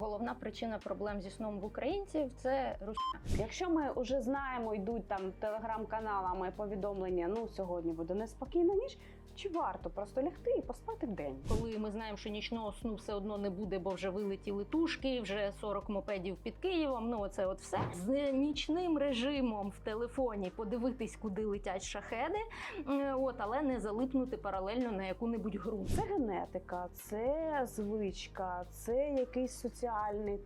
Головна причина проблем зі сном в українців це русня. Якщо ми вже знаємо, йдуть там телеграм-каналами повідомлення, ну сьогодні буде неспокійна ніч, чи варто просто лягти і поспати в день? Коли ми знаємо, що нічного сну все одно не буде, бо вже вилетіли тушки, вже 40 мопедів під Києвом. Ну це от все з нічним режимом в телефоні подивитись, куди летять шахеди. От, але не залипнути паралельно на яку-небудь гру. Це генетика, це звичка, це якийсь соціальний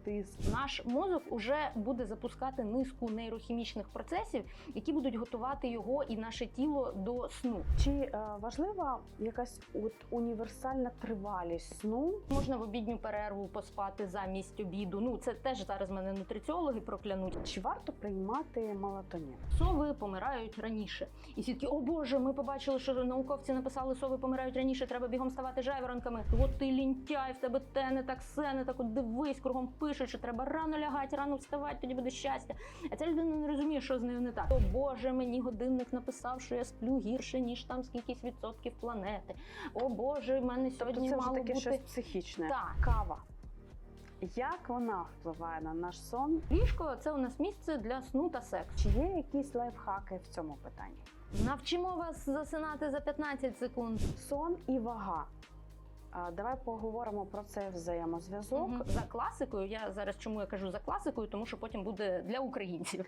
тиск. Наш мозок уже буде запускати низку нейрохімічних процесів, які будуть готувати його і наше тіло до сну. Чи е, важлива якась от універсальна тривалість сну? Можна в обідню перерву поспати замість обіду. Ну це теж зараз мене нутриціологи проклянуть. Чи варто приймати мелатонін? Сови помирають раніше. І всі такі, о Боже, ми побачили, що науковці написали, сови помирають раніше, треба бігом ставати жайворонками. От ти лінтяй, в тебе те не так, все не так. От дивись, кругом пишуть, що треба рано лягати, рано вставати, тоді буде щастя. А ця людина не розуміє, що з нею не так. О Боже, мені годинник написав, що я сплю гірше, ніж там скількись відсотків планети. О Боже, в мене сьогодні Тобто це мало таке бути. щось психічне. Так. Кава. Як вона впливає на наш сон? Ліжко це у нас місце для сну та сексу. Чи є якісь лайфхаки в цьому питанні? Навчимо вас засинати за 15 секунд. Сон і вага. Давай поговоримо про цей взаємозв'язок. Угу. За класикою, я зараз чому я кажу за класикою, тому що потім буде для українців.